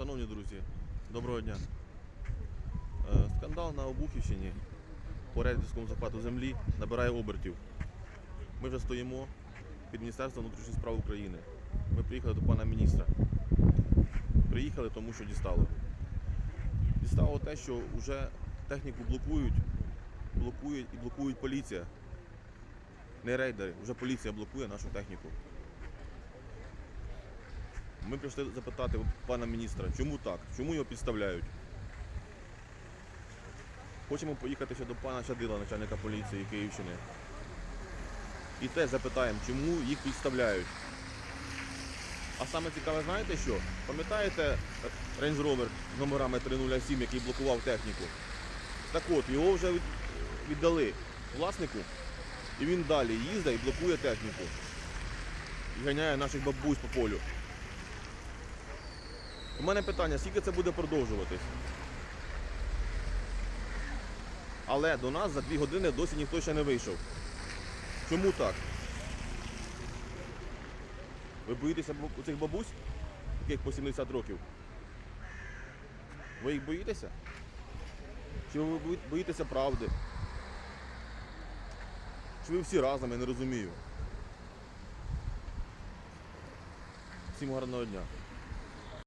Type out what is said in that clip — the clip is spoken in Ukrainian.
Шановні друзі, доброго дня. Е, Скандал на Обухівщині по рейдерському захвату землі набирає обертів. Ми вже стоїмо під Міністерством внутрішніх справ України. Ми приїхали до пана міністра. Приїхали, тому що дістало. Дістало те, що вже техніку блокують, блокують і блокують поліція. Не рейдери, вже поліція блокує нашу техніку. Ми прийшли запитати пана міністра, чому так? Чому його підставляють? Хочемо поїхати ще до пана Чадила, начальника поліції Київщини. І теж запитаємо, чому їх підставляють. А саме цікаве, знаєте що? Пам'ятаєте Range Rover з номерами 307, який блокував техніку? Так от, його вже віддали власнику, і він далі їздить і блокує техніку. І ганяє наших бабусь по полю. У мене питання, скільки це буде продовжуватись? Але до нас за дві години досі ніхто ще не вийшов. Чому так? Ви боїтеся цих бабусь, яких по 70 років? Ви їх боїтеся? Чи ви боїтеся правди? Чи ви всі разом, я не розумію. Всім гарного дня.